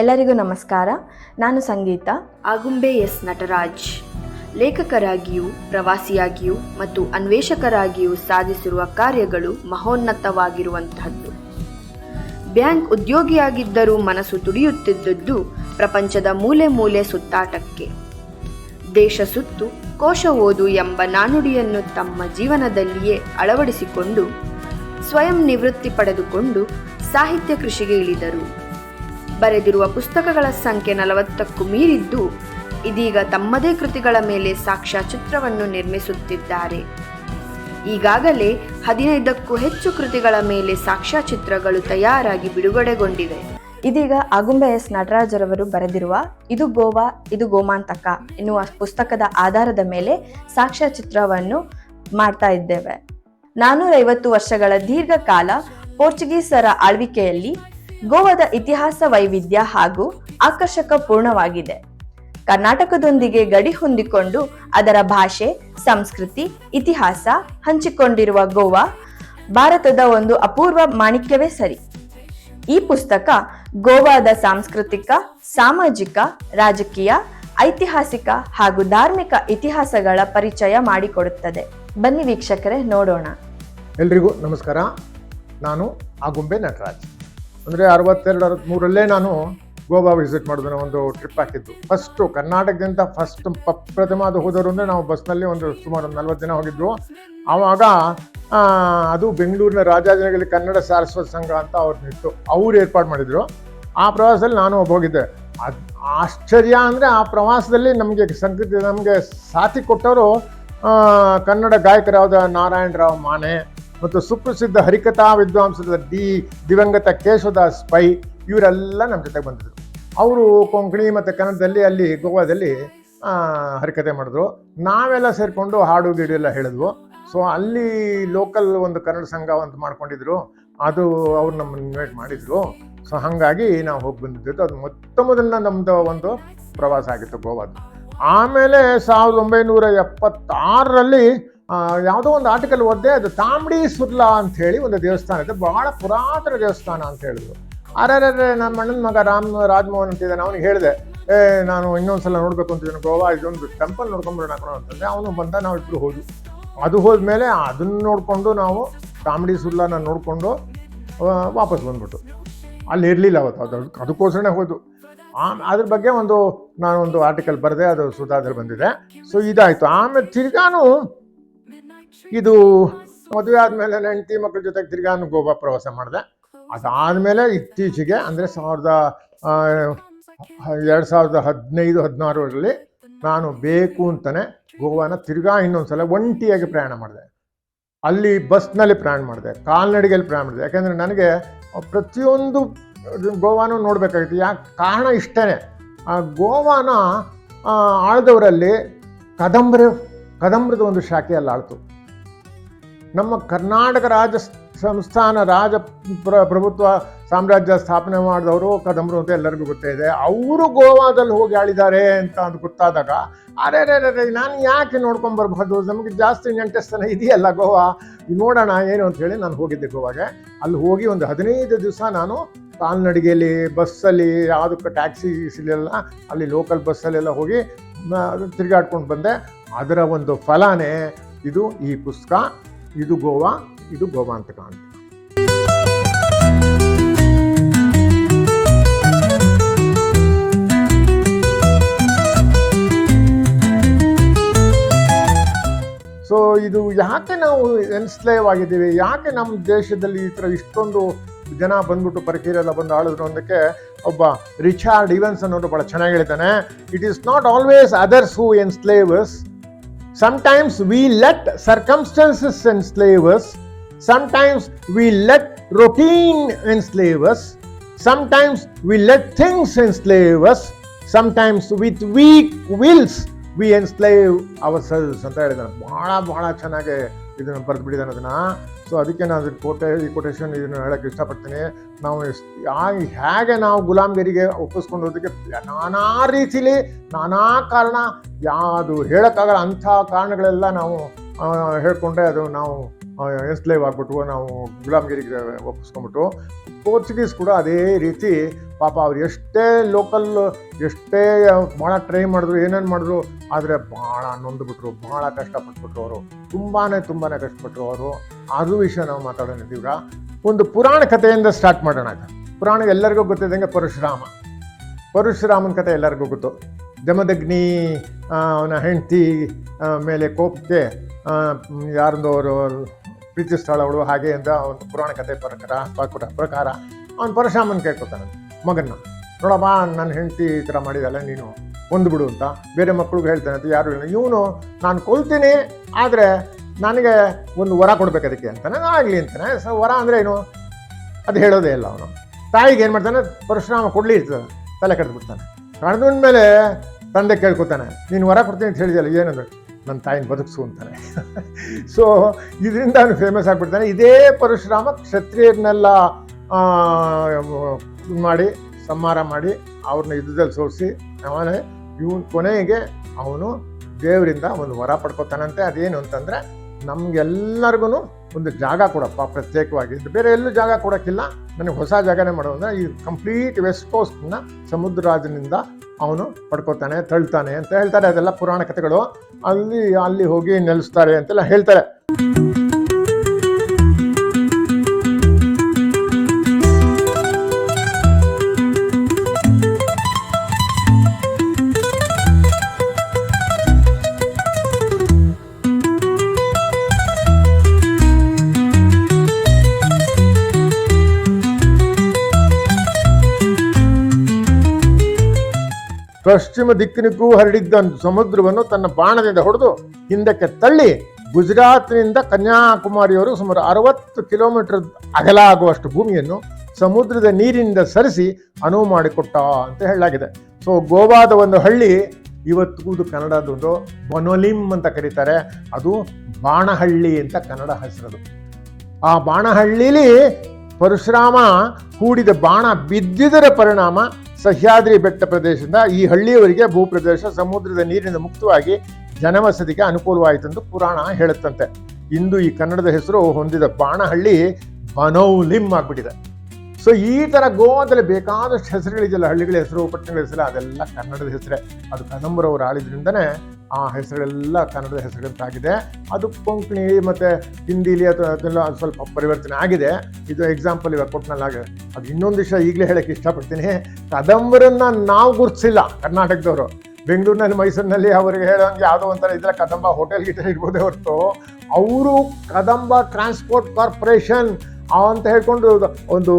ಎಲ್ಲರಿಗೂ ನಮಸ್ಕಾರ. ನಾನು ಸಂಗೀತ. ಆಗುಂಬೆ ಎಸ್ ನಟರಾಜ್. ಲೇಖಕರಾಗಿಯೂ, ಪ್ರವಾಸಿಯಾಗಿಯೂ ಮತ್ತು ಅನ್ವೇಷಕರಾಗಿಯೂ ಸಾಧಿಸಿರುವ ಕಾರ್ಯಗಳು ಮಹೋನ್ನತವಾಗಿರುವಂತಹದ್ದು. ಬ್ಯಾಂಕ್ ಉದ್ಯೋಗಿಯಾಗಿದ್ದರೂ ಮನಸ್ಸು ತುಡಿಯುತ್ತಿದ್ದದ್ದು ಪ್ರಪಂಚದ ಮೂಲೆ ಮೂಲೆ ಸುತ್ತಾಟಕ್ಕೆ. ದೇಶ ಸುತ್ತು, ಕೋಶ ಓದು ಎಂಬ ನಾನುಡಿಯನ್ನು ತಮ್ಮ ಜೀವನದಲ್ಲಿಯೇ ಅಳವಡಿಸಿಕೊಂಡು, ಸ್ವಯಂ ನಿವೃತ್ತಿ ಪಡೆದುಕೊಂಡು ಸಾಹಿತ್ಯ ಕೃಷಿಗೆ ಇಳಿದರು. ಬರೆದಿರುವ ಪುಸ್ತಕಗಳ ಸಂಖ್ಯೆ ನಲವತ್ತಕ್ಕೂ ಮೀರಿದ್ದು, ಇದೀಗ ತಮ್ಮದೇ ಕೃತಿಗಳ ಮೇಲೆ ಸಾಕ್ಷ್ಯಚಿತ್ರವನ್ನು ನಿರ್ಮಿಸುತ್ತಿದ್ದಾರೆ. ಈಗಾಗಲೇ ಹದಿನೈದಕ್ಕೂ ಹೆಚ್ಚು ಕೃತಿಗಳ ಮೇಲೆ ಸಾಕ್ಷ್ಯಚಿತ್ರಗಳು ತಯಾರಾಗಿ ಬಿಡುಗಡೆಗೊಂಡಿವೆ. ಇದೀಗ ಆಗುಂಬೆ ಎಸ್ ನಟರಾಜರವರು ಬರೆದಿರುವ ಇದು ಗೋವಾ, ಇದು ಗೋಮಾಂತಕ ಎನ್ನುವ ಪುಸ್ತಕದ ಆಧಾರದ ಮೇಲೆ ಸಾಕ್ಷ್ಯಚಿತ್ರವನ್ನು ಮಾಡ್ತಾ ಇದ್ದೇವೆ. ನಾನೂರೈವತ್ತು ವರ್ಷಗಳ ದೀರ್ಘಕಾಲ ಪೋರ್ಚುಗೀಸರ ಆಳ್ವಿಕೆಯಲ್ಲಿ ಗೋವಾದ ಇತಿಹಾಸ ವೈವಿಧ್ಯ ಹಾಗೂ ಆಕರ್ಷಕ ಪೂರ್ಣವಾಗಿದೆ. ಕರ್ನಾಟಕದೊಂದಿಗೆ ಗಡಿ ಹೊಂದಿಕೊಂಡು ಅದರ ಭಾಷೆ, ಸಂಸ್ಕೃತಿ, ಇತಿಹಾಸ ಹಂಚಿಕೊಂಡಿರುವ ಗೋವಾ ಭಾರತದ ಒಂದು ಅಪೂರ್ವ ಮಾಣಿಕ್ಯವೇ ಸರಿ. ಈ ಪುಸ್ತಕ ಗೋವಾದ ಸಾಂಸ್ಕೃತಿಕ, ಸಾಮಾಜಿಕ, ರಾಜಕೀಯ, ಐತಿಹಾಸಿಕ ಹಾಗೂ ಧಾರ್ಮಿಕ ಇತಿಹಾಸಗಳ ಪರಿಚಯ ಮಾಡಿಕೊಡುತ್ತದೆ. ಬನ್ನಿ ವೀಕ್ಷಕರೇ, ನೋಡೋಣ. ಎಲ್ರಿಗೂ ನಮಸ್ಕಾರ. ನಾನು ಆಗುಂಬೆ ನಟರಾಜ್. ಅಂದರೆ ಅರವತ್ತೆರಡು ಅರವತ್ತ್ಮೂರಲ್ಲೇ ನಾನು ಗೋವಾ ವಿಸಿಟ್ ಮಾಡಿದ್ರೆ ಒಂದು ಟ್ರಿಪ್ ಹಾಕಿದ್ದು. ಫಸ್ಟು ಕರ್ನಾಟಕದಿಂದ ಫಸ್ಟ್ ಪ್ರಥಮ ಅದು ಹೋದವರು ಅಂದರೆ ನಾವು ಬಸ್ನಲ್ಲಿ ಒಂದು ಸುಮಾರು ಒಂದು ನಲ್ವತ್ತು ಜನ ಹೋಗಿದ್ವು. ಆವಾಗ ಅದು ಬೆಂಗಳೂರಿನ ರಾಜಾಜನಗಳಲ್ಲಿ ಕನ್ನಡ ಸಾರಸ್ವತ ಸಂಘ ಅಂತ ಅವ್ರನ್ನಿತ್ತು ಅವ್ರು ಏರ್ಪಾಡು ಮಾಡಿದರು. ಆ ಪ್ರವಾಸದಲ್ಲಿ ನಾನು ಒಬ್ಬ ಹೋಗಿದ್ದೆ. ಅದು ಆಶ್ಚರ್ಯ ಅಂದರೆ ಆ ಪ್ರವಾಸದಲ್ಲಿ ನಮಗೆ ಸಂಗೀತ, ನಮಗೆ ಸಾಥಿ ಕೊಟ್ಟವರು ಕನ್ನಡ ಗಾಯಕರಾದ ನಾರಾಯಣರಾವ್ ಮಾನೆ ಮತ್ತು ಸುಪ್ರಸಿದ್ಧ ಹರಿಕಥಾ ವಿದ್ವಾಂಸದ ಡಿ. ದಿವಂಗತ ಕೇಶವದಾಸ್ ಪೈ, ಇವರೆಲ್ಲ ನಮ್ಮ ಜೊತೆಗೆ ಬಂದಿದ್ರು. ಅವರು ಕೊಂಕಣಿ ಮತ್ತು ಕನ್ನಡದಲ್ಲಿ, ಅಲ್ಲಿ ಗೋವಾದಲ್ಲಿ ಹರಿಕತೆ ಮಾಡಿದ್ರು. ನಾವೆಲ್ಲ ಸೇರಿಕೊಂಡು ಹಾಡು, ಗೀಡು ಎಲ್ಲ ಹೇಳಿದ್ವು. ಸೊ ಅಲ್ಲಿ ಲೋಕಲ್ ಒಂದು ಕನ್ನಡ ಸಂಘ ಅಂತ ಮಾಡ್ಕೊಂಡಿದ್ರು. ಅದು ಅವ್ರು ನಮ್ಮನ್ನು ಇನ್ವೈಟ್ ಮಾಡಿದ್ರು. ಸೊ ಹಾಗಾಗಿ ನಾವು ಹೋಗಿ ಬಂದಿದ್ದು. ಅದು ಮೊತ್ತ ಮೊದಲನ ನಮ್ಮದು ಒಂದು ಪ್ರವಾಸ ಆಗಿತ್ತು ಗೋವಾದ. ಆಮೇಲೆ ಸಾವಿರದ ಒಂಬೈನೂರ ಎಪ್ಪತ್ತಾರರಲ್ಲಿ ಯಾವುದೋ ಒಂದು ಆರ್ಟಿಕಲ್ ಓದಿದೆ, ಅದು ತಾಂಬಡಿ ಸುರ್ಲಾ ಅಂತ ಹೇಳಿ ಒಂದು ದೇವಸ್ಥಾನ ಇದೆ. ಬಹಳ ಪುರಾತನ ದೇವಸ್ಥಾನ ಅಂತ ಹೇಳಿದ್ರು. ಅರೆ ನಮ್ಮ ಅಣ್ಣನ ಮಗ ರಾಮ್, ರಾಜ್ಮೋಹನ್ ಅಂತಿದ್ದಾನೆ ಅವನಿಗೆ ಹೇಳಿದೆ, ಏ, ನಾನು ಇನ್ನೊಂದ್ಸಲ ನೋಡ್ಬೇಕು ಅಂತಿದ್ದೇನೆ ಗೋವಾ ಇದೊಂದು ಟೆಂಪಲ್ ನೋಡ್ಕೊಂಬರೋಣ ಅಂತಂದ್ರೆ, ಅವನು ಬಂದ, ನಾವು ಇಬ್ಬರು ಹೋದ್ವಿ. ಅದು ಹೋದ್ಮೇಲೆ ಅದನ್ನ ನೋಡಿಕೊಂಡು ನಾವು ತಾಂಬಡಿ ಸುರ್ಲಾನ ನೋಡಿಕೊಂಡು ವಾಪಸ್ ಬಂದ್ಬಿಟ್ಟು. ಅಲ್ಲಿ ಇರಲಿಲ್ಲ ಅವತ್ತು, ಅದು, ಅದಕ್ಕೋಸ್ಕರನೇ ಹೋದು ಆ, ಅದ್ರ ಬಗ್ಗೆ ಒಂದು, ನಾನೊಂದು ಆರ್ಟಿಕಲ್ ಬರೆದೆ, ಅದು ಸುಧಾದಲ್ಲಿ ಬಂದಿದೆ. ಸೊ ಇದಾಯಿತು. ಆಮೇಲೆ ತಿರ್ಗಾನು ಇದು ಮದುವೆ ಆದಮೇಲೆ ಹೆಂಡತಿ ಮಕ್ಕಳ ಜೊತೆಗೆ ತಿರ್ಗಾನು ಗೋವಾ ಪ್ರವಾಸ ಮಾಡಿದೆ. ಅದಾದಮೇಲೆ ಇತ್ತೀಚೆಗೆ ಅಂದರೆ ಸಾವಿರದ ಎರಡು ಸಾವಿರದ ಹದಿನೈದು ಹದಿನಾರರಲ್ಲಿ ನಾನು ಬೇಕು ಅಂತಲೇ ಗೋವಾನ ತಿರ್ಗಾ ಇನ್ನೊಂದ್ಸಲ ಒಂಟಿಯಾಗಿ ಪ್ರಯಾಣ ಮಾಡಿದೆ. ಅಲ್ಲಿ ಬಸ್ನಲ್ಲಿ ಪ್ರಯಾಣ ಮಾಡಿದೆ ಕಾಲ್ನಡಿಗೆಯಲ್ಲಿ ಪ್ರಯಾಣ ಮಾಡಿದೆ. ಯಾಕೆಂದರೆ ನನಗೆ ಪ್ರತಿಯೊಂದು ಗೋವಾನು ನೋಡಬೇಕಾಗಿತ್ತು. ಯಾಕೆ ಕಾರಣ ಇಷ್ಟೇ ಆ, ಗೋವಾನ ಆಳ್ದವರಲ್ಲಿ ಕದಂಬರ, ಕದಂಬರದ ಒಂದು ಶಾಖೆಯಲ್ಲಿ ಆಳ್ತು. ನಮ್ಮ ಕರ್ನಾಟಕ ರಾಜ ಸಂಸ್ಥಾನ ರಾಜ ಪ್ರ, ಪ್ರಭುತ್ವ ಸಾಮ್ರಾಜ್ಯ ಸ್ಥಾಪನೆ ಮಾಡಿದವರು ಕದಂಬರು ಅಂತ ಎಲ್ಲರಿಗೂ ಗೊತ್ತಿದೆ ಅವರು ಗೋವಾದಲ್ಲಿ ಹೋಗಿ ಆಳಿದ್ದಾರೆ ಅಂತ ಅದು ಗೊತ್ತಾದಾಗ ಅರೆ ರೇ ನಾನು ಯಾಕೆ ನೋಡ್ಕೊಂಬರ್ಬಾರ್ದು ನಮಗೆ ಜಾಸ್ತಿ ನೆಂಟಸ್ತನ ಇದೆಯಲ್ಲ ಗೋವಾ? ನೋಡೋಣ, ಏನು ಅಂತ ಹೇಳಿ ನಾನು ಹೋಗಿದ್ದೆ ಗೋವಾಗೆ. ಅಲ್ಲಿ ಹೋಗಿ ಒಂದು ಹದಿನೈದು ದಿವಸ ನಾನು ಕಾಲ್ನಡಿಗೆಯಲ್ಲಿ, ಬಸ್ಸಲ್ಲಿ, ಯಾವುದಕ್ಕೆ ಟ್ಯಾಕ್ಸಿ ಸಿಗಲಿಲ್ಲ. ಅಲ್ಲಿ ಲೋಕಲ್ ಬಸ್ಸಲ್ಲೆಲ್ಲ ಹೋಗಿ ತಿರುಗಾಡ್ಕೊಂಡು ಬಂದೆ. ಅದರ ಒಂದು ಫಲಾನೇ ಇದು ಈ ಪುಸ್ತಕ. ಇದು ಗೋವಾ ಇದು ಗೋವಾ ಅಂತ ಸೊ ಇದು ಯಾಕೆ ನಾವು ಎನ್ಸ್ಲೇವ್ ಆಗಿದ್ದೀವಿ ಯಾಕೆ ನಮ್ಮ ದೇಶದಲ್ಲಿ ಈ ಥರ ಇಷ್ಟೊಂದು ಜನ ಬಂದ್ಬಿಟ್ಟು ಪರಿಕೀರೆಲ್ಲ ಬಂದು ಆಳಿದ್ರು ಅನ್ನೋದಕ್ಕೆ ಒಬ್ಬ ರಿಚಾರ್ಡ್ ಇವೆನ್ಸ್ ಅನ್ನೋರು ಭಾಳ ಚೆನ್ನಾಗಿ ಹೇಳ್ತಾನೆ. It is not always others who enslavers Sometimes we let circumstances enslave us. Sometimes we let routine enslave us. Sometimes we let things enslave us. Sometimes with weak wills we enslave ourselves ಅಂತ ಹೇಳಿದಾನೆ ಭಾಳ ಭಾಳ ಚೆನ್ನಾಗಿ ಇದನ್ನು ಬರೆದು ಬಿಟ್ಟಿದ್ದಾನೆ ಅದನ್ನು so ಅದಕ್ಕೆ ನಾನು ಅದಕ್ಕೆ ಕೋಟೆ ಈ ಕೊಟೇಶನ್ ಇದನ್ನು ಹೇಳೋಕ್ಕೆ ಇಷ್ಟಪಡ್ತೀನಿ. ನಾವು ಹೇಗೆ ನಾವು ಗುಲಾಮ್ಗಿರಿಗೆ ಒಪ್ಪಿಸ್ಕೊಂಡೋದಕ್ಕೆ ನಾನಾ ರೀತಿಲಿ, ನಾನಾ ಕಾರಣ, ಯಾವುದು ಹೇಳೋಕ್ಕಾಗಲ್ಲ ಅಂಥ ಕಾರಣಗಳೆಲ್ಲ ನಾವು ಹೇಳಿಕೊಂಡೆ ಅದು ನಾವು ಎನ್ಸ್ಲೇವ್ ಆಗ್ಬಿಟ್ಟು ನಾವು ಗುಲಾಮ್ಗಿರಿಗೆ ಒಪ್ಪಿಸ್ಕೊಂಡ್ಬಿಟ್ಟು ಪೋರ್ಚುಗೀಸ್ ಕೂಡ ಅದೇ ರೀತಿ ಪಾಪ ಅವ್ರು ಎಷ್ಟೇ ಲೋಕಲ್ ಎಷ್ಟೇ ಭಾಳ ಟ್ರೈ ಮಾಡಿದ್ರು, ಏನೇನು ಮಾಡಿದ್ರು, ಆದರೆ ಭಾಳ ನೊಂದುಬಿಟ್ರು ಭಾಳ ಕಷ್ಟಪಟ್ಬಿಟ್ರು ಅವರು. ತುಂಬಾ ತುಂಬಾ ಕಷ್ಟಪಟ್ಟರು ಅವರು. ಅದು ವಿಷಯ ನಾವು ಮಾತಾಡೋಣ ಒಂದು ಪುರಾಣ ಕಥೆಯಿಂದ ಸ್ಟಾರ್ಟ್ ಮಾಡೋಣ. ಪುರಾಣ ಎಲ್ಲರಿಗೂ ಗೊತ್ತಿದ್ದಂಗೆ ಪರಶುರಾಮ. ಪರಶುರಾಮನ ಕಥೆ ಎಲ್ಲರಿಗೂ ಗೊತ್ತು. ಜಮದಗ್ನಿ ಅವನ ಹೆಂಡತಿ ಮೇಲೆ ಕೋಪಕ್ಕೆ ಯಾರದೋ ಅವರು ಪ್ರೀತಿ ಅವಳು ಹಾಗೆ ಅಂತ ಒಂದು ಪುರಾಣ ಕಥೆ ಪ್ರಕಾರ ಪ್ರಕಾರ ಪ್ರಕಾರ ಅವನು ಪರಶುರಾಮನ ಕೇಳ್ಕೊತಾನೆ. ಮಗನ ನೋಡಪ್ಪ ನನ್ನ ಹೆಂಡತಿ ಈ ಥರ ಮಾಡಿದಲ್ಲ ನೀನು ಬಿಡು ಅಂತ ಬೇರೆ ಮಕ್ಕಳಿಗೆ ಹೇಳ್ತಾನೆ ಅಂತ ಯಾರು ಇಲ್ಲ ಇವನು, ನಾನು ಕೊಲ್ತೀನಿ, ಆದರೆ ನನಗೆ ಒಂದು ವರ ಕೊಡ್ಬೇಕು ಅದಕ್ಕೆ ಅಂತಾನೆ ಆಗಲಿ ಅಂತಾನೆ. ಸೊ ವರ ಅಂದರೆ ಏನು? ಅದು ಹೇಳೋದೇ ಇಲ್ಲ ಅವನು. ತಾಯಿಗೆ ಏನು ಮಾಡ್ತಾನೆ? ಪರಶುರಾಮ ಕೊಡಲಿ ತಲೆ ಕಡ್ದು ಬಿಡ್ತಾನೆ ಮೇಲೆ ತಂದೆ ಕೇಳ್ಕೊತಾನೆ, ನೀನು ವರ ಕೊಡ್ತೀನಿ ಅಂತ ಹೇಳಿದಲ್ಲ ಏನಂದ್ರೆ ನನ್ನ ತಾಯಿನ ಬದುಕಿಸು ಅಂತಾನೆ ಸೊ ಇದರಿಂದ ಅವನು ಫೇಮಸ್ ಆಗಿಬಿಡ್ತಾನೆ. ಇದೇ ಪರಶುರಾಮ ಕ್ಷತ್ರಿಯರನ್ನೆಲ್ಲ ಮಾಡಿ, ಸಂಹಾರ ಮಾಡಿ ಅವ್ರನ್ನ ಯುದ್ಧದಲ್ಲಿ ಸೋರಿಸಿ, ಆಮೇಲೆ ಇವನ್ ಕೊನೆಗೆ ಅವನು ದೇವರಿಂದ ಒಂದು ವರ ಪಡ್ಕೊತಾನಂತೆ. ಅದೇನು ಅಂತಂದರೆ ನಮ್ಗೆಲ್ಲರಿಗೂ ಒಂದು ಜಾಗ ಕೊಡಪ್ಪ ಪ್ರತ್ಯೇಕವಾಗಿ. ಬೇರೆ ಎಲ್ಲೂ ಜಾಗ ಕೊಡೋಕ್ಕಿಲ್ಲ. ನನಗೆ ಹೊಸ ಜಾಗನೇ ಮಾಡೋದ್ರೆ ಈ ಕಂಪ್ಲೀಟ್ ವೆಸ್ಟ್ ಕೋಸ್ಟ್ನ ಸಮುದ್ರ ರಾಜನಿಂದ ಅವನು ಪಡ್ಕೋತಾನೆ, ತಳ್ತಾನೆ ಅಂತ ಹೇಳ್ತಾರೆ. ಅದೆಲ್ಲ ಪುರಾಣ ಕಥೆಗಳು. ಅಲ್ಲಿ ಅಲ್ಲಿ ಹೋಗಿ ನೆಲೆಸ್ತಾರೆ ಅಂತೆಲ್ಲ ಹೇಳ್ತಾರೆ. ಪಶ್ಚಿಮ ದಿಕ್ಕಿನಿಗೂ ಹರಡಿದ್ದ ಸಮುದ್ರವನ್ನು ತನ್ನ ಬಾಣದಿಂದ ಹೊಡೆದು ಹಿಂದಕ್ಕೆ ತಳ್ಳಿ ಗುಜರಾತ್ನಿಂದ ಕನ್ಯಾಕುಮಾರಿಯವರು ಸುಮಾರು ಅರವತ್ತು ಕಿಲೋಮೀಟರ್ ಅಗಲ ಆಗುವಷ್ಟು ಭೂಮಿಯನ್ನು ಸಮುದ್ರದ ನೀರಿನಿಂದ ಸರಿಸಿ ಅನುವು ಮಾಡಿಕೊಟ್ಟ ಅಂತ ಹೇಳಲಾಗಿದೆ. ಸೊ ಗೋವಾದ ಒಂದು ಹಳ್ಳಿ ಇವತ್ತಿಗೂ ಕನ್ನಡದೊಂದು ಬೊನೊಲಿಮ್ ಅಂತ ಕರೀತಾರೆ. ಅದು ಬಾಣಹಳ್ಳಿ ಅಂತ ಕನ್ನಡ ಹೆಸರದು. ಆ ಬಾಣಹಳ್ಳಿಲಿ ಪರಶುರಾಮ ಹೂಡಿದ ಬಾಣ ಬಿದ್ದಿದರ ಪರಿಣಾಮ ಸಹ್ಯಾದ್ರಿ ಬೆಟ್ಟ ಪ್ರದೇಶದಿಂದ ಈ ಹಳ್ಳಿಯವರಿಗೆ ಭೂಪ್ರದೇಶ ಸಮುದ್ರದ ನೀರಿನಿಂದ ಮುಕ್ತವಾಗಿ ಜನವಸತಿಗೆ ಅನುಕೂಲವಾಯಿತು ಎಂದು ಪುರಾಣ ಹೇಳುತ್ತಂತೆ. ಇಂದು ಈ ಕನ್ನಡದ ಹೆಸರು ಹೊಂದಿದ ಬಾಣಹಳ್ಳಿ ಬನೌಲಿಮ್ ಆಗ್ಬಿಟ್ಟಿದೆ. ಸೊ ಈ ತರ ಗೋವಾದಲ್ಲಿ ಬೇಕಾದಷ್ಟು ಹೆಸರುಗಳಿದೆಯಲ್ಲ, ಹಳ್ಳಿಗಳ ಹೆಸರು, ಪಟ್ಟಣಗಳ ಹೆಸರು, ಅದೆಲ್ಲ ಕನ್ನಡದ ಹೆಸರೇ. ಅದು ಕದಂಬರವರು ಆಳಿದ್ರಿಂದನೇ ಆ ಹೆಸರುಗಳೆಲ್ಲ ಕನ್ನಡದ ಹೆಸರುಗಳಂತಾಗಿದೆ ಅದು ಕೊಂಕಣಿ ಮತ್ತೆ ಹಿಂದಿಲಿ ಅಥವಾ ಅದೆಲ್ಲ ಸ್ವಲ್ಪ ಪರಿವರ್ತನೆ ಆಗಿದೆ. ಇದು ಎಕ್ಸಾಂಪಲ್ ಇವಾಗ ಕೊಟ್ಟನಲ್ಲಾಗ ಅದು ಇನ್ನೊಂದು ವಿಷಯ ಈಗಲೇ ಹೇಳಕ್ಕೆ ಇಷ್ಟಪಡ್ತೀನಿ. ಕದಂಬರನ್ನ ನಾವು ಗುರುತಿಸಿಲ್ಲ ಕರ್ನಾಟಕದವರು. ಬೆಂಗಳೂರಿನಲ್ಲಿ, ಮೈಸೂರಿನಲ್ಲಿ ಅವರಿಗೆ ಹೇಳೋಂಗೆ ಯಾವುದೋ ಒಂಥರ ಇದ್ರೆ ಕದಂಬ ಹೋಟೆಲ್ ಗೀಟೆಲ್ ಇರ್ಬೋದೇ ಹೊರತು. ಅವರು ಕದಂಬ ಟ್ರಾನ್ಸ್ಪೋರ್ಟ್ ಕಾರ್ಪೊರೇಷನ್ ಅಂತ ಹೇಳ್ಕೊಂಡು ಒಂದು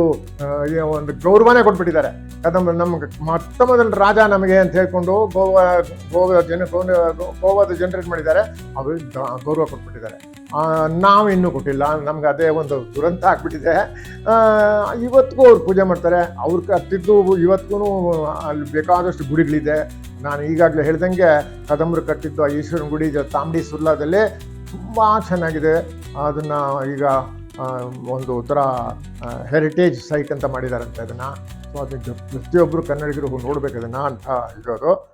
ಒಂದು ಗೌರವನೇ ಕೊಟ್ಬಿಟ್ಟಿದ್ದಾರೆ. ಯಾಕಂದ್ರೆ ನಮ್ಗೆ ಮೊತ್ತ ಮೊದಲ ರಾಜ ನಮಗೆ ಅಂತ ಹೇಳ್ಕೊಂಡು ಗೋವಾ ಗೋವಾದ ಜನ ಗೋವಾದ ಜನರೇಟ್ ಮಾಡಿದ್ದಾರೆ? ಅವರು ಗೌರವ ಕೊಟ್ಬಿಟ್ಟಿದ್ದಾರೆ. ನಾವು ಇನ್ನೂ ಕೊಟ್ಟಿಲ್ಲ. ನಮ್ಗೆ ಅದೇ ಒಂದು ದುರಂತ ಆಗ್ಬಿಟ್ಟಿದೆ. ಇವತ್ತಿಗೂ ಅವ್ರು ಪೂಜೆ ಮಾಡ್ತಾರೆ. ಅವ್ರ ಕಟ್ಟಿದ್ದು ಇವತ್ತಿಗೂ ಅಲ್ಲಿ ಬೇಕಾದಷ್ಟು ಗುಡಿಗಳಿದೆ. ನಾನು ಈಗಾಗಲೇ ಹೇಳ್ದಂಗೆ ಕದಂಬರು ಕಟ್ಟಿದ್ದು ಈಶ್ವರನ ಗುಡಿ ತಾಂಬಡಿ ಸುರ್ಲಾದಲ್ಲಿ ತುಂಬ ಚೆನ್ನಾಗಿದೆ. ಅದನ್ನು ಈಗ ಒಂದು ಥರ ಹೆರಿಟೇಜ್ ಸೈಟ್ ಅಂತ ಮಾಡಿದಾರಂತೆ ಅದನ್ನು. ಸೊ ಅದಕ್ಕೆ ಪ್ರತಿಯೊಬ್ಬರು ಕನ್ನಡಿಗರು ನೋಡಬೇಕು ಅದನ್ನು ಅಂತ ಇರೋದು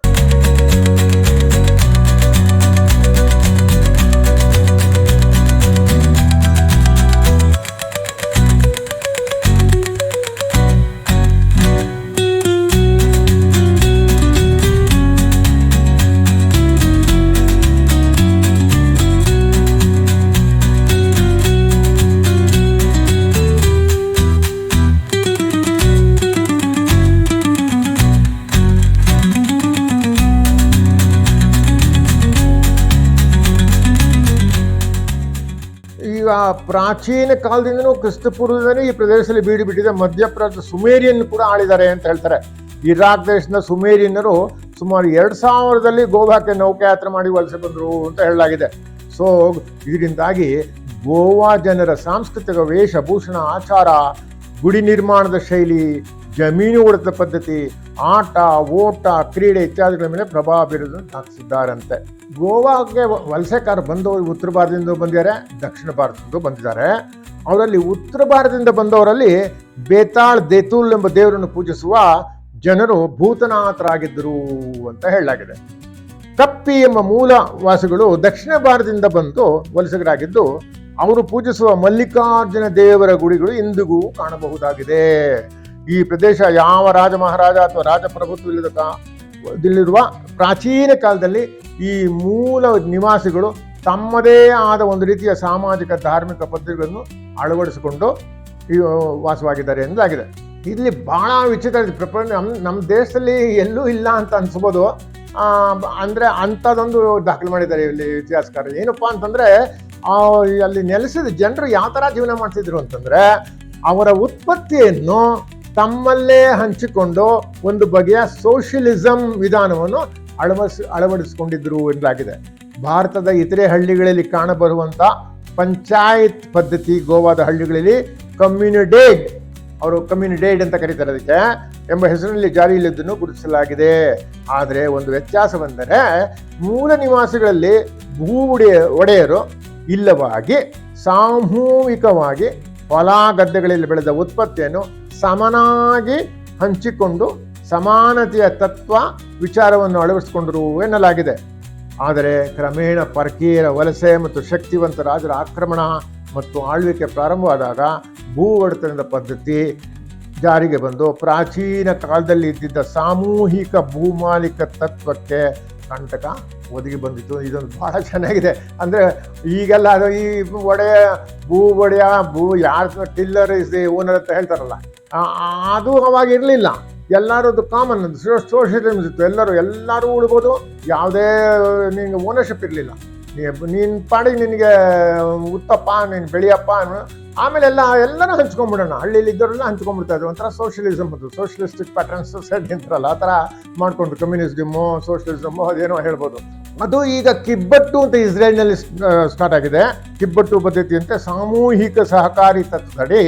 ಪ್ರಾಚೀನ ಕಾಲದಿಂದನೂ ಕ್ರಿಸ್ತಪೂರ್ವದಿಂದಲೇ ಈ ಪ್ರದೇಶದಲ್ಲಿ ಬೀಡು ಬಿಟ್ಟಿದೆ. ಮಧ್ಯಪ್ರದೇಶ ಸುಮೇರಿಯನ್ ಕೂಡ ಆಳಿದ್ದಾರೆ ಅಂತ ಹೇಳ್ತಾರೆ. ಇರಾಕ್ ದೇಶದ ಸುಮೇರಿಯನ್ನರು ಸುಮಾರು ಎರಡು ಸಾವಿರದಲ್ಲಿ ಗೋವಾಕ್ಕೆ ನೌಕಾಯಾತ್ರೆ ಮಾಡಿ ವಲಸೆ ಬಂದರು ಅಂತ ಹೇಳಲಾಗಿದೆ. ಸೊ ಇದರಿಂದಾಗಿ ಗೋವಾ ಜನರ ಸಾಂಸ್ಕೃತಿಕ ವೇಷಭೂಷಣ ಆಚಾರ, ಗುಡಿ ನಿರ್ಮಾಣದ ಶೈಲಿ, ಜಮೀನು ಹೊಡೆತ ಪದ್ಧತಿ ಆಟ, ಓಟ, ಕ್ರೀಡೆ ಇತ್ಯಾದಿಗಳ ಮೇಲೆ ಪ್ರಭಾವ ಬೀರೋದನ್ನು ಸಾಧಿಸಿದ್ದಾರಂತೆ ಗೋವಾಗೆ ವಲಸೆಕಾರ ಬಂದವರು ಉತ್ತರ ಭಾರತದಿಂದ ಬಂದಿದ್ದಾರೆ, ದಕ್ಷಿಣ ಭಾರತದಿಂದ ಬಂದಿದ್ದಾರೆ. ಅವರಲ್ಲಿ ಉತ್ತರ ಭಾರತದಿಂದ ಬಂದವರಲ್ಲಿ ಬೇತಾಳ್ ದೇತುಲ್ ಎಂಬ ದೇವರನ್ನು ಪೂಜಿಸುವ ಜನರು ಭೂತನಾಥರಾಗಿದ್ದರು ಅಂತ ಹೇಳಲಾಗಿದೆ. ಕಪ್ಪಿ ಎಂಬ ಮೂಲ ವಾಸಿಗಳು ದಕ್ಷಿಣ ಭಾರತದಿಂದ ಬಂದು ವಲಸಿಗರಾಗಿದ್ದು, ಅವರು ಪೂಜಿಸುವ ಮಲ್ಲಿಕಾರ್ಜುನ ದೇವರ ಗುಡಿಗಳು ಇಂದಿಗೂ ಕಾಣಬಹುದಾಗಿದೆ. ಈ ಪ್ರದೇಶ ಯಾವ ರಾಜ ಮಹಾರಾಜ ಅಥವಾ ರಾಜಪ್ರಭುತ್ವ ಇಲ್ಲದ ಕಾಲದಲ್ಲಿರುವ ಪ್ರಾಚೀನ ಕಾಲದಲ್ಲಿ ಈ ಮೂಲ ನಿವಾಸಿಗಳು ತಮ್ಮದೇ ಆದ ಒಂದು ರೀತಿಯ ಸಾಮಾಜಿಕ ಧಾರ್ಮಿಕ ಪದ್ಧತಿಗಳನ್ನು ಅಳವಡಿಸಿಕೊಂಡು ಈ ವಾಸವಾಗಿದ್ದಾರೆ ಎಂದಾಗಿದೆ ಇಲ್ಲಿ ಭಾಳ ವಿಚಿತ್ರ. ಪ್ರಪಂಚ ನಮ್ಮ ನಮ್ಮ ದೇಶದಲ್ಲಿ ಎಲ್ಲೂ ಇಲ್ಲ ಅಂತ ಅನ್ಸ್ಬೋದು ಅಂದ್ರೆ ಅಂಥದ್ದೊಂದು ದಾಖಲೆ ಮಾಡಿದ್ದಾರೆ ಇಲ್ಲಿ ಇತಿಹಾಸಕಾರರು ಏನಪ್ಪ ಅಂತಂದರೆ ಅಲ್ಲಿ ನೆಲೆಸಿದ ಜನರು ಯಾವ ಥರ ಜೀವನ ಮಾಡ್ತಿದ್ರು ಅಂತಂದರೆ, ಅವರ ಉತ್ಪತ್ತಿಯನ್ನು ತಮ್ಮಲ್ಲೇ ಹಂಚಿಕೊಂಡು ಒಂದು ಬಗೆಯ ಸೋಷಿಯಲಿಸಂ ವಿಧಾನವನ್ನು ಅಳವಡಿಸ್, ಅಳವಡಿಸಿಕೊಂಡಿದ್ರು ಎನ್ನಲಾಗಿದೆ ಭಾರತದ ಇತರೆ ಹಳ್ಳಿಗಳಲ್ಲಿ ಕಾಣಬರುವಂಥ ಪಂಚಾಯತ್ ಪದ್ಧತಿ ಗೋವಾದ ಹಳ್ಳಿಗಳಲ್ಲಿ ಕಮ್ಯುನಿಡೇಡ್, ಅವರು ಕಮ್ಯುನಿಡೇಡ್ ಅಂತ ಕರೀತಾರೆ ಅದಕ್ಕೆ, ಎಂಬ ಹೆಸರಿನಲ್ಲಿ ಜಾರಿಯಲ್ಲಿದ್ದನ್ನು ಗುರುತಿಸಲಾಗಿದೆ. ಆದರೆ ಒಂದು ವ್ಯತ್ಯಾಸವೆಂದರೆ ಮೂಲ ನಿವಾಸಿಗಳಲ್ಲಿ ಭೂ ಒಡೆಯ ಒಡೆಯರು ಇಲ್ಲವಾಗಿ ಸಾಮೂಹಿಕವಾಗಿ ಹೊಲ ಗದ್ದೆಗಳಲ್ಲಿ ಬೆಳೆದ ಉತ್ಪತ್ತಿಯನ್ನು ಸಮನಾಗಿ ಹಂಚಿಕೊಂಡು ಸಮಾನತೆಯ ತತ್ವ ವಿಚಾರವನ್ನು ಅಳವಡಿಸಿಕೊಂಡರು ಎನ್ನಲಾಗಿದೆ. ಆದರೆ ಕ್ರಮೇಣ ಪರಕೀಯರ ವಲಸೆ ಮತ್ತು ಶಕ್ತಿವಂತ ರಾಜರ ಆಕ್ರಮಣ ಮತ್ತು ಆಳ್ವಿಕೆ ಪ್ರಾರಂಭವಾದಾಗ ಒಡೆತನದ ಪದ್ಧತಿ ಜಾರಿಗೆ ಬಂದು ಪ್ರಾಚೀನ ಕಾಲದಲ್ಲಿ ಇದ್ದಿದ್ದ ಸಾಮೂಹಿಕ ಭೂಮಾಲಿಕ ತತ್ವಕ್ಕೆ ಕಂಟಕ ಒದಗಿ ಬಂದಿತ್ತು. ಇದೊಂದು ಭಾಳ ಚೆನ್ನಾಗಿದೆ. ಅಂದರೆ ಈಗೆಲ್ಲ ಅದು ಈ ಒಡೆಯ, ಭೂ ಒಡೆಯ, ಭೂ ಯಾರು ಟಿಲ್ಲರ್ ಇಸ್ ದಿ ಓನರ್ ಅಂತ ಹೇಳ್ತಾರಲ್ಲ. ಅದು ಅವಾಗ ಇರಲಿಲ್ಲ. ಎಲ್ಲರದು ಕಾಮನ್ ಸೋಷಿಯಲಿಸಮ್ ಇತ್ತು. ಎಲ್ಲರೂ ಎಲ್ಲರೂ ಉಳ್ಬೋದು. ಯಾವುದೇ ನಿಮಗೆ ಓನರ್ಶಿಪ್ ಇರಲಿಲ್ಲ. ನೀನು ಪಾಡಿಗೆ ನಿನಗೆ ಉತ್ತಪ್ಪ, ನೀನು ಬೆಳೆಯಪ್ಪ ಆಮೇಲೆ ಎಲ್ಲ, ಎಲ್ಲನೂ ಹಂಚ್ಕೊಂಡ್ಬಿಡೋಣ ಹಳ್ಳಿಯಲ್ಲಿ ಇದ್ದವರೆಲ್ಲ ಹಂಚ್ಕೊಂಡ್ಬಿಡ್ತಾ ಇದ್ರು. ಒಂಥರ ಸೋಷಿಯಲಿಸಮ್ ಅದು. ಸೋಷಿಯಲಿಸ್ಟಿಕ್ ಪ್ಯಾಟರ್ನ್ಸ್ ಸೊಸೈಟಿ ಅಂತಾರಲ್ಲ ಆ ಥರ ಮಾಡ್ಕೊಂಡು ಕಮ್ಯುನಿಸಮು ಸೋಷಿಯಲಿಸಮು ಅದೇನೋ ಹೇಳ್ಬೋದು. ಅದು ಈಗ ಕಿಬ್ಬಟ್ಟು ಅಂತ ಇಸ್ರೇಲ್ನಲ್ಲಿ ಸ್ಟಾರ್ಟ್ ಆಗಿದೆ. ಕಿಬ್ಬಟ್ಟು ಪದ್ಧತಿಯಂತೆ ಸಾಮೂಹಿಕ ಸಹಕಾರಿ ತತ್ವದಡಿ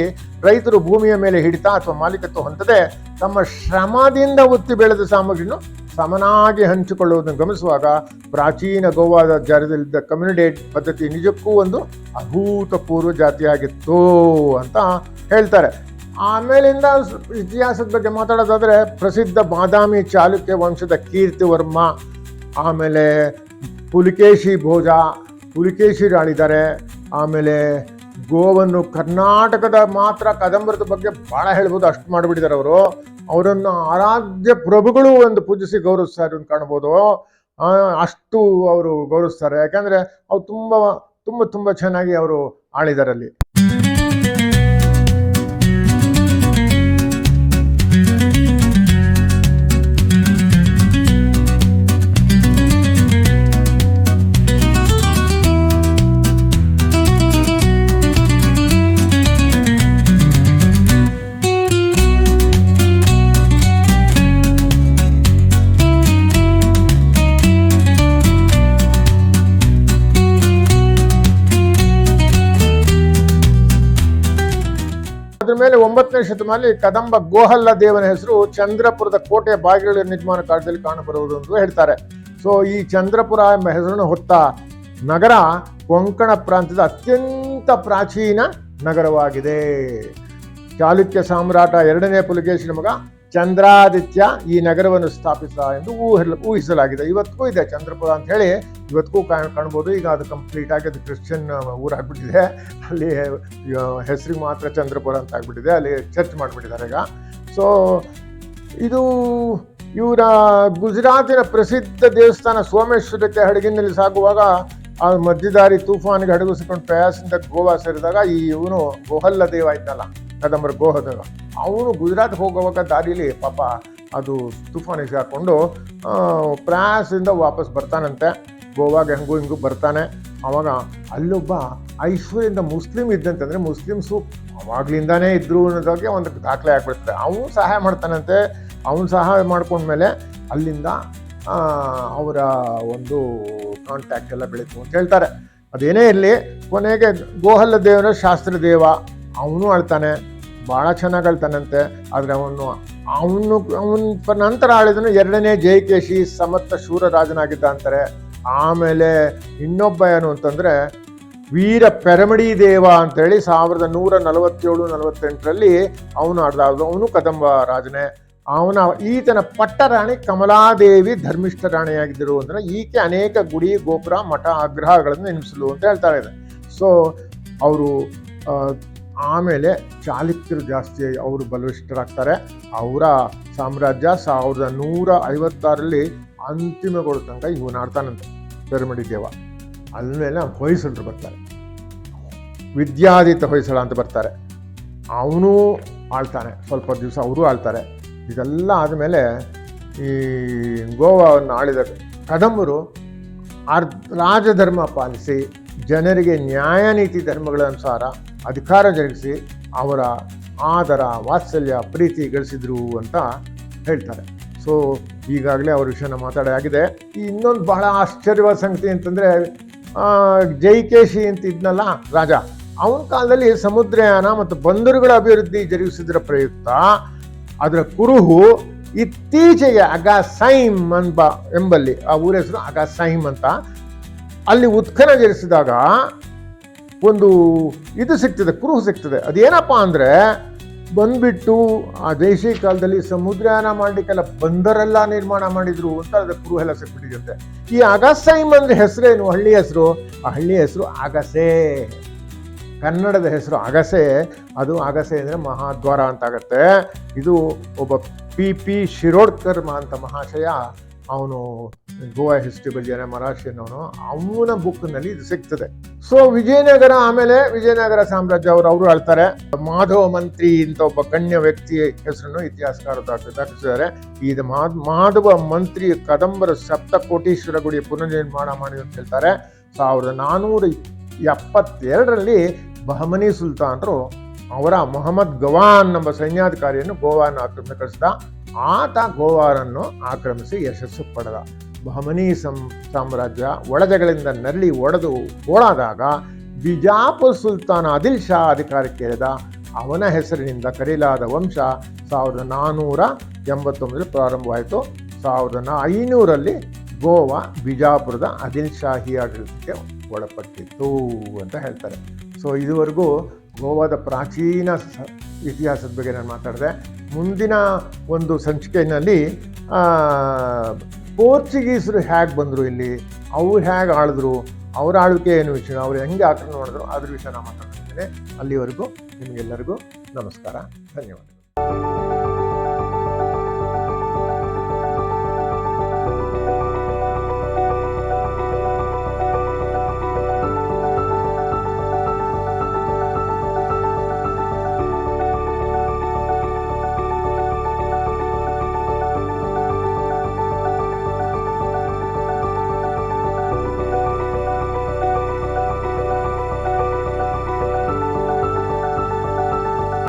ರೈತರು ಭೂಮಿಯ ಮೇಲೆ ಹಿಡಿತ ಅಥವಾ ಮಾಲೀಕತ್ವ ಹೊಂದದೆ ತಮ್ಮ ಶ್ರಮದಿಂದ ಒತ್ತಿ ಬೆಳೆದ ಸಾಮಗ್ರಿಯನ್ನು ಸಮನಾಗಿ ಹಂಚಿಕೊಳ್ಳುವುದನ್ನು ಗಮನಿಸುವಾಗ ಪ್ರಾಚೀನ ಗೋವಾದ ಜಾರಿಯಲ್ಲಿದ್ದ ಕಮ್ಯುನಿಡೇಟ್ ಪದ್ಧತಿ ನಿಜಕ್ಕೂ ಒಂದು ಅಭೂತಪೂರ್ವ ಜಾತಿಯಾಗಿತ್ತು ಅಂತ ಹೇಳ್ತಾರೆ. ಆಮೇಲಿಂದ ಇತಿಹಾಸದ ಬಗ್ಗೆ ಮಾತಾಡೋದಾದರೆ ಪ್ರಸಿದ್ಧ ಬಾದಾಮಿ ಚಾಲುಕ್ಯ ವಂಶದ ಕೀರ್ತಿವರ್ಮ ಆಮೇಲೆ ಪುಲಿಕೇಶಿ ಭೋಜ, ಪುಲಿಕೇಶಿ ಆಳಿದ್ದಾರೆ ಆಮೇಲೆ ಗೋವನ್ನು ಕರ್ನಾಟಕದ ಮಾತ್ರ ಕದಂಬರದ ಬಗ್ಗೆ ಭಾಳ ಹೇಳ್ಬೋದು, ಅಷ್ಟು ಮಾಡಿಬಿಟ್ಟಿದ್ದಾರೆ ಅವರು. ಅವರನ್ನು ಆರಾಧ್ಯ ಪ್ರಭುಗಳು ಒಂದು ಪೂಜಿಸಿ ಗೌರವಿಸ್ತಾರೆ ಅಂತ ಕಾಣ್ಬೋದು. ಅಷ್ಟು ಅವರು ಗೌರವಿಸ್ತಾರೆ. ಯಾಕಂದ್ರೆ ಅವ್ರು ತುಂಬ ತುಂಬ ತುಂಬ ಚೆನ್ನಾಗಿ ಅವರು ಆಳಿದಾರಲ್ಲಿ ಒಂಬತ್ತನೇ ಶತಮಾನದಲ್ಲಿ ಕದಂಬ ಗೋಹಲ್ಲ ದೇವನ ಹೆಸರು ಚಂದ್ರಪುರದ ಕೋಟೆಯ ಬಾಗಿಲ ನಿರ್ಮಾಣ ಕಾರ್ಯದಲ್ಲಿ ಕಾಣಬರುವುದು ಎಂದು ಹೇಳ್ತಾರೆ. ಸೊ ಈ ಚಂದ್ರಪುರ ಎಂಬ ಹೆಸರನ್ನು ಹೊತ್ತ ನಗರ ಕೊಂಕಣ ಪ್ರಾಂತ್ಯದ ಅತ್ಯಂತ ಪ್ರಾಚೀನ ನಗರವಾಗಿದೆ. ಚಾಲುಕ್ಯ ಸಾಮ್ರಾಟ ಎರಡನೇ ಪುಲಿಗೇಶಿನ ಮಗ ಚಂದ್ರಾದಿತ್ಯ ಈ ನಗರವನ್ನು ಸ್ಥಾಪಿಸ ಎಂದು ಊಹಲ ಊಹಿಸಲಾಗಿದೆ. ಇವತ್ತಿಗೂ ಇದೆ ಚಂದ್ರಪುರ ಅಂತ ಹೇಳಿ ಇವತ್ತಿಗೂ ಕಾಣ್- ಕಾಣ್ಬೋದು. ಈಗ ಅದು ಕಂಪ್ಲೀಟ್ ಆಗಿ ಅದು ಕ್ರಿಶ್ಚಿಯನ್ ಊರಾಗ್ಬಿಟ್ಟಿದೆ ಅಲ್ಲಿ ಹೆಸರಿಗೆ ಮಾತ್ರ ಚಂದ್ರಪುರ ಅಂತ ಆಗ್ಬಿಟ್ಟಿದೆ. ಅಲ್ಲಿ ಚರ್ಚ್ ಮಾಡಿಬಿಟ್ಟಿದ್ದಾರೆ ಈಗ. ಸೊ ಇದು ಇವರ ಗುಜರಾತಿನ ಪ್ರಸಿದ್ಧ ದೇವಸ್ಥಾನ ಸೋಮೇಶ್ವರಕ್ಕೆ ಹಡಗಿನಲ್ಲಿ ಸಾಗುವಾಗ, ಆ ಮಧ್ಯದಾರಿ ತೂಫಾನಿಗೆ ಹಡಗಿಸಿಕೊಂಡು ಪ್ರಯಾಸದಿಂದ ಗೋವಾ ಸೇರಿದಾಗ ಈ ಇವನು ಗೋಹಲ್ಲ ದೇವ ಇದ್ನಲ್ಲ ಕದಂಬರ ಗೋಹದ ಅವನು ಗುಜರಾತ್ ಹೋಗುವಾಗ ದಾರಿಲಿ ಪಾಪ ಅದು ತೂಫಾನಿಗೆ ಹಾಕೊಂಡು ಪ್ರಯಾಸದಿಂದ ವಾಪಸ್ ಬರ್ತಾನಂತೆ. ಗೋವಾಗೆ ಹೆಂಗು ಹಿಂಗೂ ಬರ್ತಾನೆ. ಅವಾಗ ಅಲ್ಲೊಬ್ಬ ಐಶ್ವರ್ಯದಿಂದ ಮುಸ್ಲಿಂ ಇದ್ದಂತಂದರೆ ಮುಸ್ಲಿಮ್ಸು ಅವಾಗ್ಲಿಂದಾನೇ ಇದ್ರು ಅನ್ನೋದಕ್ಕೆ ಒಂದು ದಾಖಲೆ ಆಗ್ಬಿಡ್ತಾರೆ ಅವನು ಸಹಾಯ ಮಾಡ್ತಾನಂತೆ. ಅವನು ಸಹಾಯ ಮಾಡ್ಕೊಂಡ್ಮೇಲೆ ಅಲ್ಲಿಂದ ಅವರ ಒಂದು ಕಾಂಟ್ಯಾಕ್ಟ್ ಎಲ್ಲ ಬೆಳೀತು ಅಂತ ಹೇಳ್ತಾರೆ. ಅದೇನೇ ಇರಲಿ, ಕೊನೆಗೆ ಗೋಹಲ್ಲ ದೇವರ ಶಾಸ್ತ್ರ ದೇವ, ಅವನು ಆಳ್ತಾನೆ ಭಾಳ ಚೆನ್ನಾಗಿ ಆಳ್ತಾನಂತೆ ಆದರೆ ಅವನು ಅವನು, ಅವನ ನಂತರ ಆಳಿದನು ಎರಡನೇ ಜಯಕೇಶಿ ಸಮರ್ಥ ಶೂರ ರಾಜನಾಗಿದ್ದ ಅಂತಾರೆ. ಆಮೇಲೆ ಇನ್ನೊಬ್ಬ ಏನು ಅಂತಂದರೆ, ವೀರ ಪೆರಮಡಿ ದೇವ ಅಂತೇಳಿ ಸಾವಿರದ ನೂರ ನಲವತ್ತೇಳು, ನಲವತ್ತೆಂಟರಲ್ಲಿ ಅವನು ಆಡ್ದ ಅವನು ಕದಂಬ ರಾಜನೇ. ಅವನ, ಈತನ ಪಟ್ಟರಾಣಿ ಕಮಲಾದೇವಿ ಧರ್ಮಿಷ್ಠ ರಾಣಿಯಾಗಿದ್ದರು ಅಂದರೆ ಈಕೆ ಅನೇಕ ಗುಡಿ, ಗೋಪುರ, ಮಠ ಆಗ್ರಹಗಳನ್ನು ನಿರ್ಮಿಸಲು ಅಂತ ಹೇಳ್ತಾ ಇದೆ ಸೊ ಅವರು ಆಮೇಲೆ ಚಾಲುಕ್ಯರು ಜಾಸ್ತಿ ಅವರು ಬಲಿಷ್ಠರಾಗ್ತಾರೆ ಅವರ ಸಾಮ್ರಾಜ್ಯ ಸಾವಿರದ ನೂರ ಐವತ್ತಾರಲ್ಲಿ ಅಂತಿಮಗೊಳ್ಳೋ ತನಕ ಇವನು ಆಡ್ತಾನಂತೆ. ಪೆರಮಡಿ ದೇವ. ಅಲ್ಮೇಲೆ ಹೊಯ್ಸಳರು ಬರ್ತಾರೆ. ವಿದ್ಯಾದಿತ್ಯ ಹೊಯ್ಸಳ ಅಂತ ಬರ್ತಾರೆ. ಅವನು ಆಳ್ತಾನೆ. ಸ್ವಲ್ಪ ದಿವಸ ಅವರು ಆಳ್ತಾರೆ. ಇದೆಲ್ಲ ಆದಮೇಲೆ ಈ ಗೋವಾವನ್ನು ಆಳಿದ ಕದಂಬರು ಅರ್ ರಾಜಧರ್ಮ ಪಾಲಿಸಿ ಜನರಿಗೆ ನ್ಯಾಯ ನೀತಿ ಧರ್ಮಗಳ ಅನುಸಾರ ಅಧಿಕಾರ ಜರುಗಿಸಿ ಅವರ ಆದರ, ವಾತ್ಸಲ್ಯ, ಪ್ರೀತಿ ಗಳಿಸಿದ್ರು ಅಂತ ಹೇಳ್ತಾರೆ. ಸೊ ಈಗಾಗಲೇ ಅವ್ರ ವಿಷಯನ ಈ ಇನ್ನೊಂದು ಬಹಳ ಆಶ್ಚರ್ಯವಾದ ಸಂಗತಿ ಅಂತಂದರೆ ಜೈಕೇಶಿ ಅಂತ ಇದ್ನಲ್ಲ ರಾಜ, ಅವನ ಕಾಲದಲ್ಲಿ ಸಮುದ್ರಯಾನ ಮತ್ತು ಬಂದರುಗಳ ಅಭಿವೃದ್ಧಿ ಜರುಗಿಸಿದ್ರ ಪ್ರಯುಕ್ತ. ಅದರ ಕುರುಹು ಇತ್ತೀಚೆಗೆ ಅಗಾಸೈಮ್ ಎಂಬ ಎಂಬಲ್ಲಿ, ಆ ಊರ ಹೆಸರು ಅಗಾಸೈಮ್ ಅಂತ. ಅಲ್ಲಿ ಉತ್ಖನ ಜರಿಸಿದಾಗ ಒಂದು ಇದು ಸಿಗ್ತದೆ, ಕುರುಹು ಸಿಗ್ತದೆ. ಅದೇನಪ್ಪ ಅಂದರೆ, ಬಂದ್ಬಿಟ್ಟು ಆ ದೇಶೀಯ ಕಾಲದಲ್ಲಿ ಸಮುದ್ರಯಾನ ಮಾಡಲಿಕ್ಕೆಲ್ಲ ಬಂದರೆಲ್ಲ ನಿರ್ಮಾಣ ಮಾಡಿದ್ರು ಅಂತ ಕುರುಹು ಎಲ್ಲ ಸಿಕ್ಬಿಟ್ಟಿದಂತೆ ಈ ಅಗಸೈಮ್ ಅಂದ್ರೆ ಹೆಸರೇನು? ಹಳ್ಳಿ ಹೆಸರು? ಆ ಹಳ್ಳಿ ಹೆಸರು ಅಗಸೆ. ಕನ್ನಡದ ಹೆಸರು ಅಗಸೆ. ಅದು ಅಗಸೆ ಅಂದರೆ ಮಹಾದ್ವಾರ ಅಂತಾಗತ್ತೆ. ಇದು ಒಬ್ಬ ಪಿ ಪಿ ಶಿರೋಡ್ಕರ್ಮ ಅಂತ ಮಹಾಶಯ ಅವನು ಗೋವಾ ಹಿಸ್ಟ್ರಿ ಬಗ್ಗೆ ಮರಾಠಿ ಅನ್ನೋನು, ಅವನ ಬುಕ್ನಲ್ಲಿ ಇದು ಸಿಗ್ತದೆ. ಸೊ ವಿಜಯನಗರ ಆಮೇಲೆ ವಿಜಯನಗರ ಸಾಮ್ರಾಜ್ಯ ಅವರು ಅವರು ಹೇಳ್ತಾರೆ, ಮಾಧವ ಮಂತ್ರಿ ಅಂತ ಒಬ್ಬ ಗಣ್ಯ ವ್ಯಕ್ತಿ ಹೆಸರನ್ನು ಇತಿಹಾಸಕಾರರು ದಾಖ- ದಾಖಲಿಸಿದ್ದಾರೆ. ಇದು ಮಾಧವ ಮಂತ್ರಿ ಕದಂಬರ ಸಪ್ತಕೋಟೀಶ್ವರ ಗುಡಿ ಪುನರ್ನಿರ್ಮಾಣ ಮಾಡಿ ಅಂತ ಹೇಳ್ತಾರೆ. ಸಾವಿರದ ನಾನ್ನೂರ ಎಪ್ಪತ್ತೆರಡರಲ್ಲಿ ಬಹಮನಿ ಸುಲ್ತಾನರು ಅವರ ಮೊಹಮ್ಮದ್ ಗವಾನ್ ಎಂಬ ಸೈನ್ಯಾಧಿಕಾರಿಯನ್ನು ಗೋವಾನ ಆಕ್ರಮಿಸಿದ ಆತ ಗೋವಾರನ್ನು ಆಕ್ರಮಿಸಿ ಯಶಸ್ಸು ಪಡೆದ. ಬಹಮನಿ ಸಂ ಸಾಮ್ರಾಜ್ಯ ಒಳಜಗಳಿಂದ ನರಳಿ ಒಡೆದು ಹೋಳಾದಾಗ ಬಿಜಾಪುರ್ ಸುಲ್ತಾನ ಆದಿಲ್ ಶಾ ಅಧಿಕಾರಕ್ಕೆ ಅಧಿಕಾರಕ್ಕೇರಿದ ಅವನ ಹೆಸರಿನಿಂದ ಕರೀಲಾದ ವಂಶ ಸಾವಿರದ ನಾನ್ನೂರ ಎಂಬತ್ತೊಂಬತ್ತರಲ್ಲಿ ಪ್ರಾರಂಭವಾಯಿತು. ಸಾವಿರದ ಐನೂರಲ್ಲಿ ಗೋವಾ ಬಿಜಾಪುರದ ಆದಿಲ್ ಶಾಹಿ ಆಡಳಿತಕ್ಕೆ ಒಳಪಟ್ಟಿತ್ತು ಅಂತ ಹೇಳ್ತಾರೆ. ಸೊ, ಇದುವರೆಗೂ ಗೋವಾದ ಪ್ರಾಚೀನ ಇತಿಹಾಸದ ಬಗ್ಗೆ ನಾನು ಮಾತಾಡಿದೆ. ಮುಂದಿನ ಒಂದು ಸಂಚಿಕೆಯಲ್ಲಿ ಪೋರ್ಚುಗೀಸರು ಹೇಗೆ ಬಂದರು ಇಲ್ಲಿ? ಅವ್ರು ಹೇಗೆ ಆಳಿದ್ರು? ಅವರ ಆಳ್ವಿಕೆ ಏನು ವಿಷಯ? ಅವ್ರು ಹೆಂಗೆ ಆಕ್ರಮಣ ಮಾಡಿದ್ರು ಅದ್ರ ವಿಷಯ ನಾನು ಮಾತಾಡ್ತಿದ್ದೇನೆ ಅಲ್ಲಿವರೆಗೂ ನಿಮಗೆಲ್ಲರಿಗೂ ನಮಸ್ಕಾರ. ಧನ್ಯವಾದ